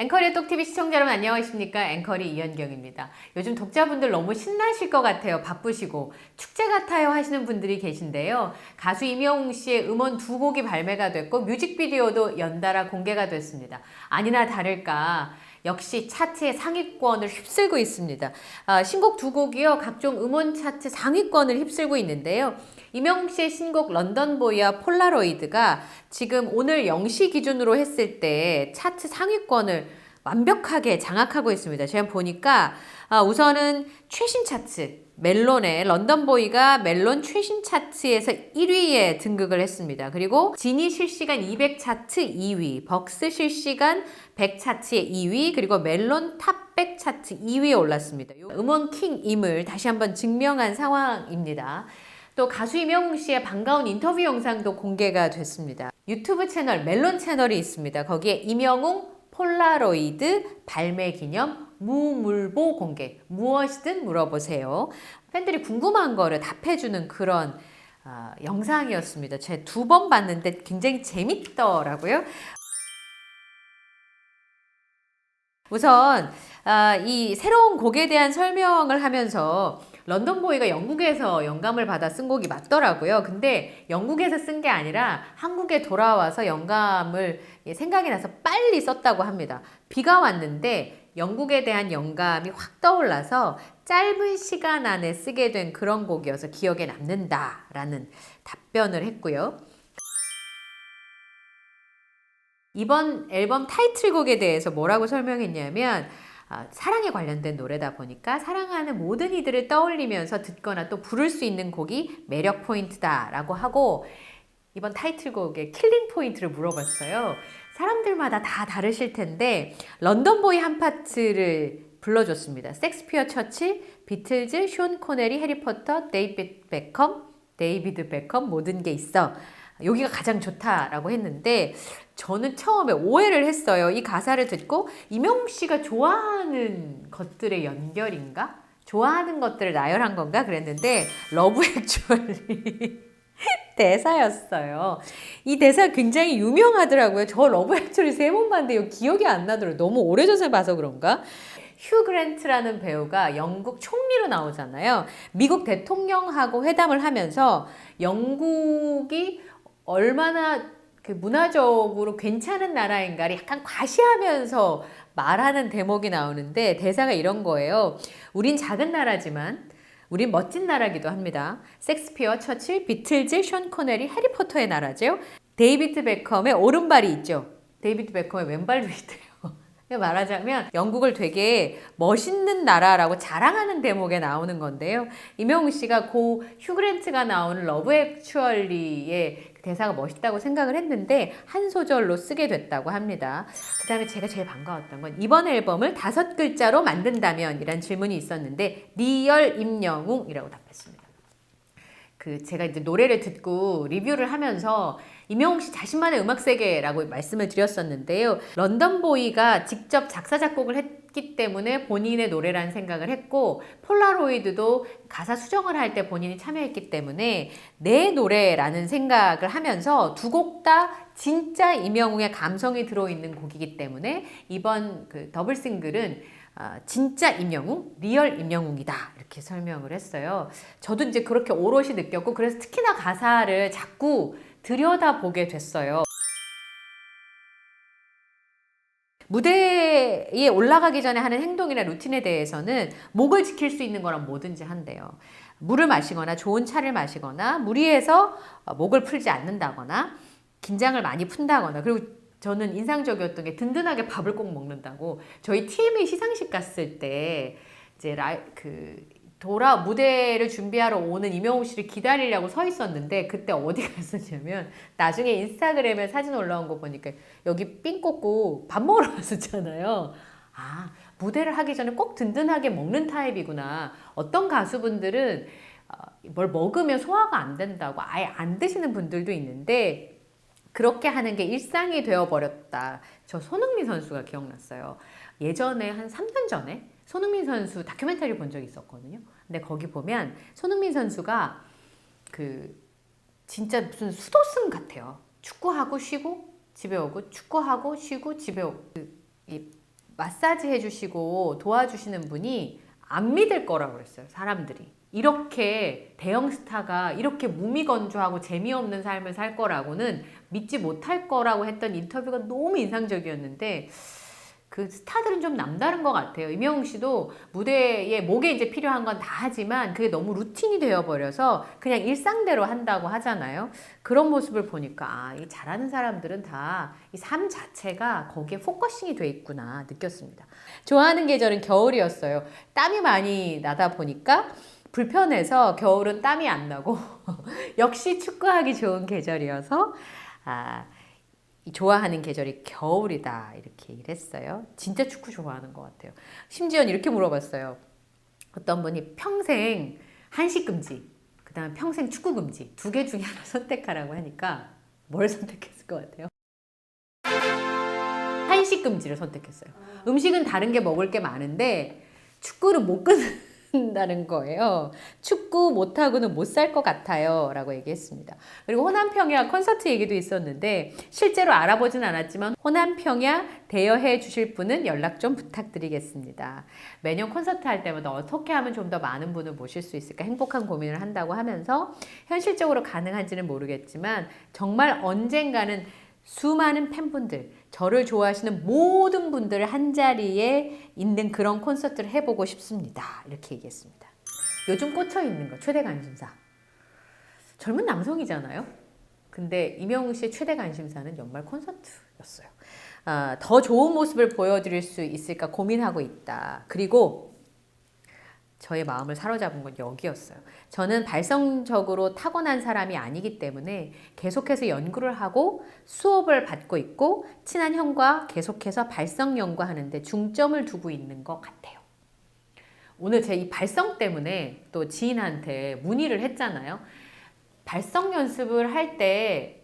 앵커리의 똑TV 시청자 여러분 안녕하십니까? 앵커리 이현경입니다. 요즘 독자분들 너무 신나실 것 같아요. 바쁘시고. 축제 같아요 하시는 분들이 계신데요. 가수 임영웅 씨의 음원 두 곡이 발매가 됐고 뮤직비디오도 연달아 공개가 됐습니다. 아니나 다를까 역시 차트의 상위권을 휩쓸고 있습니다. 아, 신곡 두 곡이요. 각종 음원 차트 상위권을 휩쓸고 있는데요. 이명웅 씨의 신곡 런던보이와 폴라로이드가 지금 오늘 0시 기준으로 했을 때 차트 상위권을 완벽하게 장악하고 있습니다. 제가 보니까 아, 우선은 최신 차트 멜론의 런던보이가 멜론 최신 차트에서 1위에 등극을 했습니다. 그리고 지니 실시간 200 차트 2위, 벅스 실시간 100 차트의 2위, 그리고 멜론 탑100 차트 2위에 올랐습니다. 음원 킹임을 다시 한번 증명한 상황입니다. 또 가수 이명웅 씨의 반가운 인터뷰 영상도 공개가 됐습니다. 유튜브 채널 멜론 채널이 있습니다. 거기에 이명웅 폴라로이드 발매 기념 무물보 공개 무엇이든 물어보세요. 팬들이 궁금한 거를 답해주는 그런 어, 영상이었습니다. 제가 두번 봤는데 굉장히 재밌더라고요. 우선 아, 이 새로운 곡에 대한 설명을 하면서 런던보이가 영국에서 영감을 받아 쓴 곡이 맞더라고요. 근데 영국에서 쓴 게 아니라 한국에 돌아와서 영감을 생각이 나서 빨리 썼다고 합니다. 비가 왔는데 영국에 대한 영감이 확 떠올라서 짧은 시간 안에 쓰게 된 그런 곡이어서 기억에 남는다라는 답변을 했고요. 이번 앨범 타이틀곡에 대해서 뭐라고 설명했냐면 아, 사랑에 관련된 노래다 보니까 사랑하는 모든 이들을 떠올리면서 듣거나 또 부를 수 있는 곡이 매력 포인트다라고 하고 이번 타이틀곡의 킬링 포인트를 물어봤어요. 사람들마다 다 다르실 텐데 런던보이 한 파트를 불러줬습니다. 섹스피어 처칠, 비틀즈, 쇼 코넬이, 해리포터, 데이비드 베컴, 데이비드 베컴 모든 게 있어. 여기가 가장 좋다라고 했는데 저는 처음에 오해를 했어요. 이 가사를 듣고 이명웅 씨가 좋아하는 것들의 연결인가? 좋아하는 것들을 나열한 건가? 그랬는데 러브 액츄얼리 대사였어요. 이 대사 굉장히 유명하더라고요. 저 러브 액츄얼리 세 번 봤는데 기억이 안 나더라고요. 너무 오래전에 봐서 그런가? 휴 그랜트라는 배우가 영국 총리로 나오잖아요. 미국 대통령하고 회담을 하면서 영국이 얼마나 그 문화적으로 괜찮은 나라인가를 약간 과시하면서 말하는 대목이 나오는데 대사가 이런 거예요. 우린 작은 나라지만 우린 멋진 나라기도 합니다. 섹스피어, 처칠, 비틀즈, 션 코넬이 해리포터의 나라죠. 데이비드 베컴의 오른발이 있죠. 데이비드 베컴의 왼발도 있대요. 말하자면 영국을 되게 멋있는 나라라고 자랑하는 대목에 나오는 건데요. 이명웅 씨가 고 휴그랜트가 나오는 러브 액츄얼리의 대사가 멋있다고 생각을 했는데 한 소절로 쓰게 됐다고 합니다. 그 다음에 제가 제일 반가웠던 건 이번 앨범을 다섯 글자로 만든다면 이란 질문이 있었는데 리얼 임영웅이라고 답했습니다. 그 제가 이제 노래를 듣고 리뷰를 하면서 이명웅 씨 자신만의 음악 세계라고 말씀을 드렸었는데요. 런던 보이가 직접 작사 작곡을 했기 때문에 본인의 노래라는 생각을 했고 폴라로이드도 가사 수정을 할 때 본인이 참여했기 때문에 내 노래라는 생각을 하면서 두 곡 다 진짜 이명웅의 감성이 들어있는 곡이기 때문에 이번 그 더블 싱글은 아, 진짜 임영웅, 리얼 임영웅이다 이렇게 설명을 했어요. 저도 이제 그렇게 오롯이 느꼈고 그래서 특히나 가사를 자꾸 들여다보게 됐어요. 무대에 올라가기 전에 하는 행동이나 루틴에 대해서는 목을 지킬 수 있는 거랑 뭐든지 한대요. 물을 마시거나 좋은 차를 마시거나 무리해서 목을 풀지 않는다거나 긴장을 많이 푼다거나 그리고 저는 인상적이었던 게 든든하게 밥을 꼭 먹는다고 저희 TMA 시상식 갔을 때 이제 라이 그 돌아 무대를 준비하러 오는 이명호 씨를 기다리려고 서 있었는데 그때 어디 갔었냐면 나중에 인스타그램에 사진 올라온 거 보니까 여기 삥 꽂고 밥 먹으러 갔었잖아요. 아 무대를 하기 전에 꼭 든든하게 먹는 타입이구나. 어떤 가수분들은 어, 뭘 먹으면 소화가 안 된다고 아예 안 드시는 분들도 있는데 그렇게 하는 게 일상이 되어버렸다. 저 손흥민 선수가 기억났어요. 예전에 한 3년 전에 손흥민 선수 다큐멘터리 본 적이 있었거든요. 근데 거기 보면 손흥민 선수가 그 진짜 무슨 수도승 같아요. 축구하고 쉬고 집에 오고 축구하고 쉬고 집에 오고 그이 마사지 해주시고 도와주시는 분이 안 믿을 거라고 그랬어요. 사람들이. 이렇게 대형 스타가 이렇게 무미건조하고 재미없는 삶을 살 거라고는 믿지 못할 거라고 했던 인터뷰가 너무 인상적이었는데 그 스타들은 좀 남다른 것 같아요. 임영웅 씨도 무대에 목에 이제 필요한 건 다 하지만 그게 너무 루틴이 되어버려서 그냥 일상대로 한다고 하잖아요. 그런 모습을 보니까 아, 이 잘하는 사람들은 다 이 삶 자체가 거기에 포커싱이 돼 있구나 느꼈습니다. 좋아하는 계절은 겨울이었어요. 땀이 많이 나다 보니까 불편해서 겨울은 땀이 안 나고 역시 축구하기 좋은 계절이어서 아, 이 좋아하는 계절이 겨울이다 이렇게 일했어요. 진짜 축구 좋아하는 것 같아요. 심지어 이렇게 물어봤어요. 어떤 분이 평생 한식 금지, 그 다음 평생 축구 금지 두 개 중에 하나 선택하라고 하니까 뭘 선택했을 것 같아요? 한식 금지를 선택했어요. 음식은 다른 게 먹을 게 많은데 축구를 못 끊는 다는 거예요. 축구 못하고는 못 살 것 같아요. 라고 얘기했습니다. 그리고 호남평야 콘서트 얘기도 있었는데 실제로 알아보진 않았지만 호남평야 대여해 주실 분은 연락 좀 부탁드리겠습니다. 매년 콘서트 할 때마다 어떻게 하면 좀 더 많은 분을 모실 수 있을까 행복한 고민을 한다고 하면서 현실적으로 가능한지는 모르겠지만 정말 언젠가는 수많은 팬분들, 저를 좋아하시는 모든 분들 한 자리에 있는 그런 콘서트를 해보고 싶습니다. 이렇게 얘기했습니다. 요즘 꽂혀 있는 거 최대 관심사. 젊은 남성이잖아요. 근데 이명웅 씨의 최대 관심사는 연말 콘서트였어요. 아, 더 좋은 모습을 보여드릴 수 있을까 고민하고 있다. 그리고 저의 마음을 사로잡은 건 여기였어요. 저는 발성적으로 타고난 사람이 아니기 때문에 계속해서 연구를 하고 수업을 받고 있고 친한 형과 계속해서 발성 연구하는데 중점을 두고 있는 것 같아요. 오늘 제 이 발성 때문에 또 지인한테 문의를 했잖아요. 발성 연습을 할 때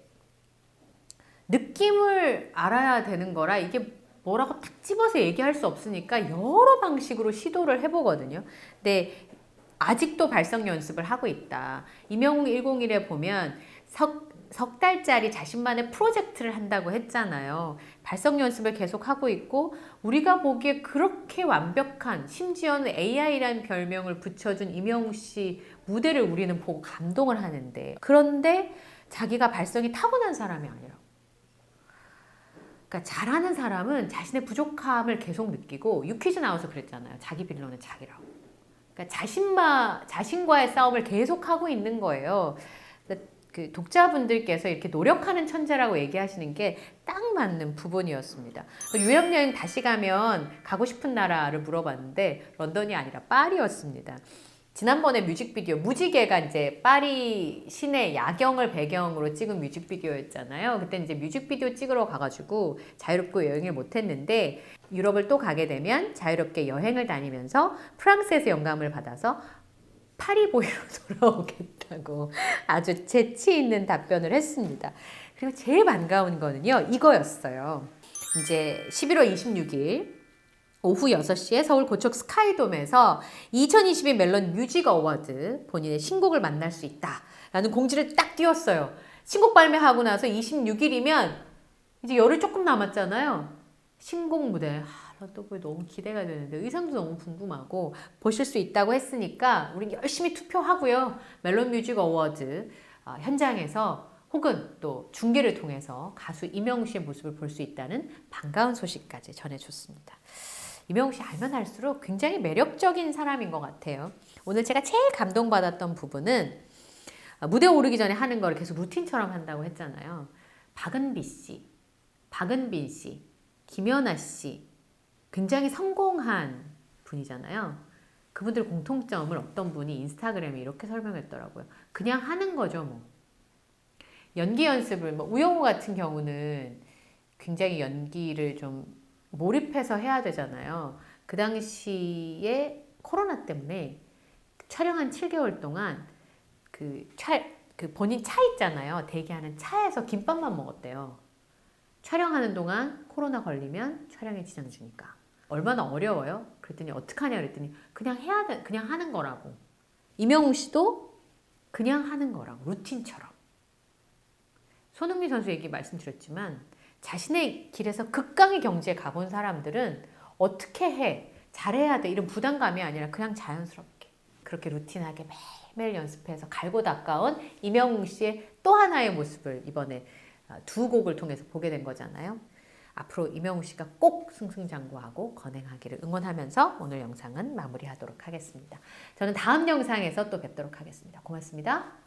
느낌을 알아야 되는 거라 이게 뭐라고 딱 집어서 얘기할 수 없으니까 여러 방식으로 시도를 해보거든요. 근데 아직도 발성 연습을 하고 있다. 이명웅 101에 보면 석, 석 달짜리 자신만의 프로젝트를 한다고 했잖아요. 발성 연습을 계속 하고 있고, 우리가 보기에 그렇게 완벽한, 심지어는 AI라는 별명을 붙여준 이명웅 씨 무대를 우리는 보고 감동을 하는데, 그런데 자기가 발성이 타고난 사람이 아니라. 그러니까 잘하는 사람은 자신의 부족함을 계속 느끼고 유퀴즈 나와서 그랬잖아요. 자기 빌런은 자기라고. 그러니까 자신마 자신과의 싸움을 계속 하고 있는 거예요. 그러니까 그 독자분들께서 이렇게 노력하는 천재라고 얘기하시는 게 딱 맞는 부분이었습니다. 유럽 여행 다시 가면 가고 싶은 나라를 물어봤는데 런던이 아니라 파리였습니다. 지난번에 뮤직비디오 무지개가 이제 파리 시내 야경을 배경으로 찍은 뮤직비디오였잖아요. 그때 이제 뮤직비디오 찍으러 가가지고 자유롭게 여행을 못했는데 유럽을 또 가게 되면 자유롭게 여행을 다니면서 프랑스에서 영감을 받아서 파리보이로 돌아오겠다고 아주 재치 있는 답변을 했습니다. 그리고 제일 반가운 거는요 이거였어요. 이제 11월 26일 오후 6시에 서울 고척 스카이돔에서 2022 멜론 뮤직 어워드 본인의 신곡을 만날 수 있다. 라는 공지를 딱 띄웠어요. 신곡 발매하고 나서 26일이면 이제 열흘 조금 남았잖아요. 신곡 무대. 아, 또 너무 기대가 되는데 의상도 너무 궁금하고 보실 수 있다고 했으니까 우리 열심히 투표하고요. 멜론 뮤직 어워드 어, 현장에서 혹은 또 중계를 통해서 가수 이명우 씨의 모습을 볼 수 있다는 반가운 소식까지 전해줬습니다. 이명웅 씨 알면 알수록 굉장히 매력적인 사람인 것 같아요. 오늘 제가 제일 감동받았던 부분은 무대 오르기 전에 하는 걸 계속 루틴처럼 한다고 했잖아요. 박은비 씨, 박은빈 씨, 김연아 씨, 굉장히 성공한 분이잖아요. 그분들 공통점을 어떤 분이 인스타그램에 이렇게 설명했더라고요. 그냥 하는 거죠, 뭐. 연기 연습을, 뭐, 우영우 같은 경우는 굉장히 연기를 좀 몰입해서 해야 되잖아요. 그 당시에 코로나 때문에 촬영한 7개월 동안 그, 차, 그 본인 차 있잖아요. 대기하는 차에서 김밥만 먹었대요. 촬영하는 동안 코로나 걸리면 촬영에 지장 주니까. 얼마나 어려워요? 그랬더니 어떡하냐 그랬더니 그냥 해야 돼. 그냥 하는 거라고. 이명웅 씨도 그냥 하는 거라고. 루틴처럼. 손흥민 선수 얘기 말씀드렸지만 자신의 길에서 극강의 경지에 가본 사람들은 어떻게 해 잘해야 돼 이런 부담감이 아니라 그냥 자연스럽게 그렇게 루틴하게 매일매일 연습해서 갈고 닦아온 이명웅 씨의 또 하나의 모습을 이번에 아, 두 곡을 통해서 보게 된 거잖아요. 앞으로 이명웅 씨가 꼭 승승장구하고 건행하기를 응원하면서 오늘 영상은 마무리하도록 하겠습니다. 저는 다음 영상에서 또 뵙도록 하겠습니다. 고맙습니다.